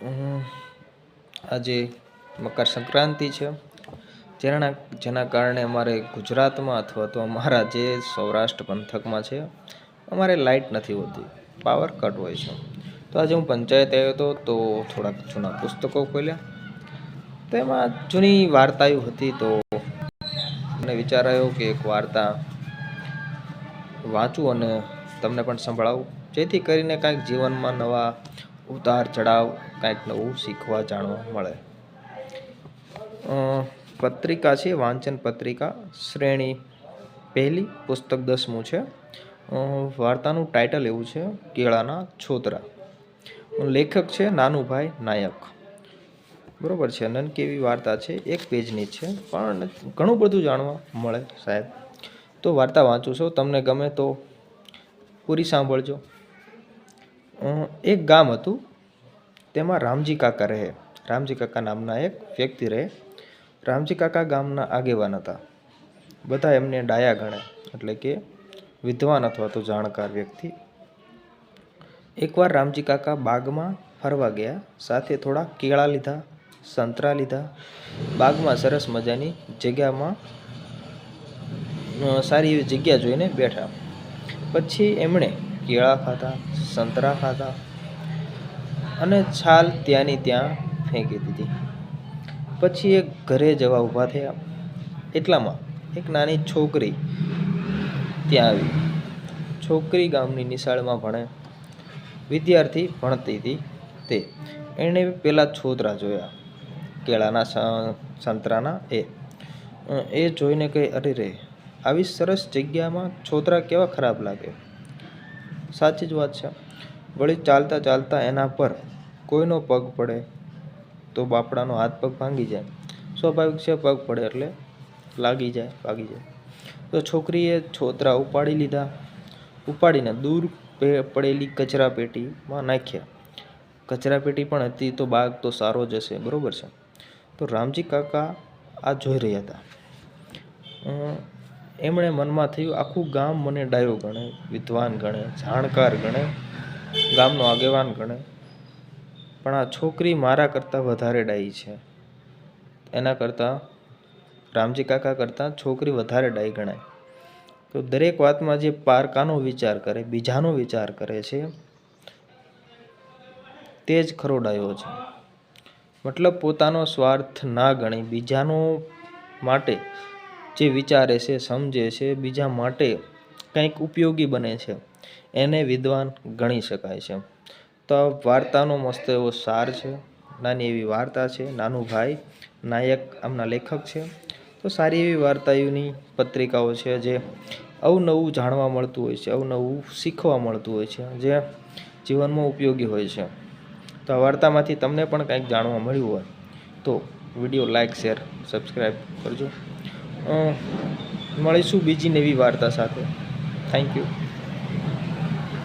આજે મકર સંક્રાંતિ છે. જેના જેના કારણે અમારે ગુજરાતમાં અથવા તો અમારા જે સૌરાષ્ટ્ર પંથકમાં છે, અમારે લાઇટ નથી હોતી, પાવર કટ હોય છે. તો આજે હું પંચાયત આવ્યો હતો, તો થોડાક જૂના પુસ્તકો ખોલ્યા. તેમાં જૂની વાર્તાઓ હતી, તો મને વિચાર આવ્યો કે એક વાર્તા વાંચું અને તમને પણ સંભળાવું. જેથી કરીને કાંઈક જીવનમાં નવા ઉતાર ચઢાવ કંઈક નવું શીખવા, જાણવા મળે. પત્રિકા છે, વાંચન પત્રિકા. શ્રેણી પહેલી, પુસ્તક દસમું છે. વાર્તાનું ટાઇટલ એવું છે, કેળાના છોતરા. લેખક છે, નાનુભાઈ નાયક. બરોબર છે, નન કેવી વાર્તા છે, એક પેજની છે, પણ ઘણું બધું જાણવા મળે સાહેબ. તો વાર્તા વાંચું છું, તમને ગમે તો પૂરી સાંભળજો. એક ગામ હતું, તેમાં રામજી કાકા રહે. રામજી કાકા નામના એક વ્યક્તિ રહે. રામજી કાકા ગામના આગેવાન હતા. બધા એમને ડાયા ગણે, એટલે કે વિદ્વાન અથવા તો જાણકાર વ્યક્તિ. એકવાર રામજી કાકા બાગમાં ફરવા ગયા, સાથે થોડા કેળા લીધા, સંતરા લીધા. બાગમાં સરસ મજાની જગ્યામાં સારી એવી જગ્યા જોઈને બેઠા. પછી એમણે કેળા ખાધા, સંતરા ખાધા અને છાલ ત્યાંની ત્યાં ફેંકી દીધી. પછી એક ઘરે જવા ઊભા થયા. એટલામાં એક નાની છોકરી ત્યાં આવી. છોકરી ગામની નિશાળમાં ભણે. વિદ્યાર્થી ભણતી હતી તે. એણે પેલા છોતરા જોયા. કેળાના સંતરાના એ. એ જોઈને કહે, અરે રે, આવી સરસ જગ્યામાં છોતરા કેવા ખરાબ લાગે. સાચી જ વાત છે. વળી ચાલતા ચાલતા એના પર કોઈનો પગ પડે તો બાપડાનો હાથ પગ ભાંગી જાય. સ્વાભાવિક છે પગ પડે એટલે લાગી જાય, ભાગી જાય. તો છોકરીએ છોતરા ઉપાડી લીધા. ઉપાડીને દૂર પડેલી કચરા પેટીમાં નાખ્યા. કચરા પેટી પણ હતી તો બાગ તો સારો જ હશે, બરાબર છે. તો રામજી કાકા આ જોઈ રહ્યા હતા. એમણે મનમાં થયું, આખું ગામ મને ડાયો ગણે, વિદ્વાન ગણે, જાણકાર ગણે, ગામનો આગેવાન ગણે. પણ આ છોકરી મારા કરતાં વધારે ડાઈ છે. એના કરતાં, રામજી કાકા કરતાં છોકરી વધારે ડાઈ ગણાય. તો દરેક વાતમાં જે પારકાનો વિચાર કરે, બીજાનો વિચાર કરે છે, તે જ ખરો ડાયો છે. મતલબ પોતાનો સ્વાર્થ ના ગણી, બીજાનો માટે જે વિચારે છે, સમજે છે, બીજા માટે કંઈક ઉપયોગી બને છે, એને વિદ્વાન ગણી શકાય છે. તો આ વાર્તાનો મસ્ત એવો સાર છે. નાની એવી વાર્તા છે. નાનું ભાઈ, નાયક આમના લેખક છે. તો સારી એવી વાર્તાઓની પત્રિકાઓ છે જે અવનવું જાણવા મળતું હોય છે, અવનવું શીખવા મળતું હોય છે, જે જીવનમાં ઉપયોગી હોય છે. તો આ વાર્તામાંથી તમને પણ કંઈક જાણવા મળ્યું હોય તો વીડિયો લાઇક શેર, સબસ્ક્રાઈબ કરજો. મળીશું બીજી નવી વાર્તા સાથે. Thank you